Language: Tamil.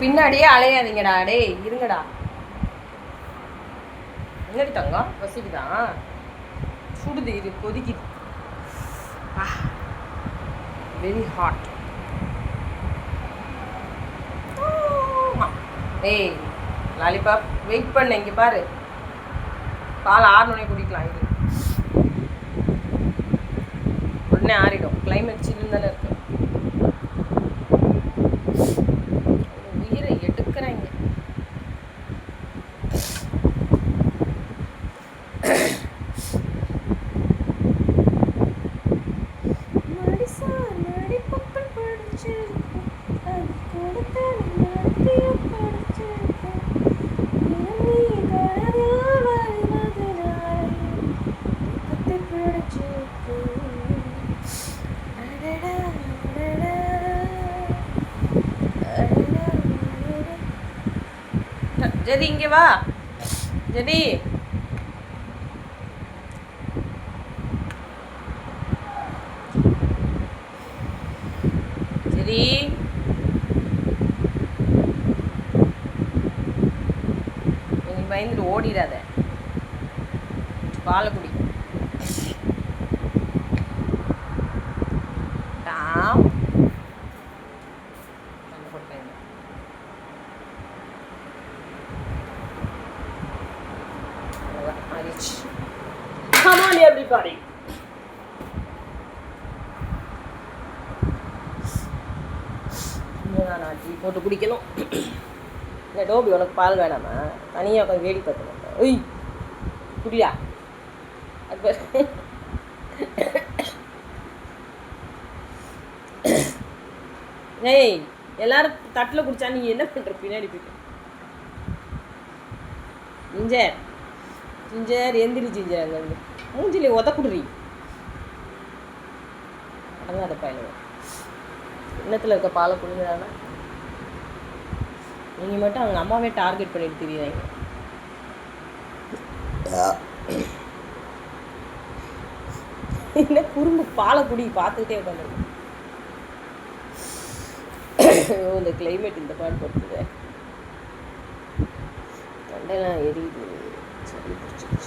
பின்னாடியே அலையாதீங்கடா டேய் இருங்கடா. என்னடி தங்கம்? வசிக்குதான் சுடுது இது கொதிக்குது. வெரி ஹாட் ஏய் லாலிபாப் வெயிட் பண்ண இங்கே பாரு. பால் ஆறுனே குடிக்கலாம் இது உடனே ஆறிடும். கிளைமேட் சில்லுன்னு தானே இருக்கு. ஜெதி இங்கே வா ஜெதி பயந்துட்டு ஓடிடாத பாலை குடி டாம். அந்த போட்டேன். அவ்வளவுதான், ஆறிடுச்சு. Come on everybody. இன்னும் நான் டீ போட்டு குடிக்கணும் இல்லை டோபி உனக்கு பால் வேணாமா? தனியாக உட்காந்து வேடி பார்க்கணும் ஒய் குடியா அது ஏய் எல்லாரும் தட்டில் குடிச்சா நீ என்ன பண்ணுற பின்னாடி போயிட்டு. ஜிஞ்சர். ஜிஞ்சர் எந்திரி ஜிஞ்சர் அங்கேருந்து மூஞ்சிலே உதக்குடுறி. அடங்காத பயணம் இன்னத்தில் இருக்க பாலை குடிங்கிறானா நீங்கள் மட்டும் அவங்க அம்மாவே டார்கெட் பண்ணிட்டு தெரியுறாங்க. என்ன குறும்பு பாலை குடி பார்த்துக்கிட்டே உட்காந்துருக்கு ஐயோ இந்த கிளைமேட் இந்த பாடு படுத்துது தொண்டைலாம் எரியுது. சளி பிடிச்சிருச்சு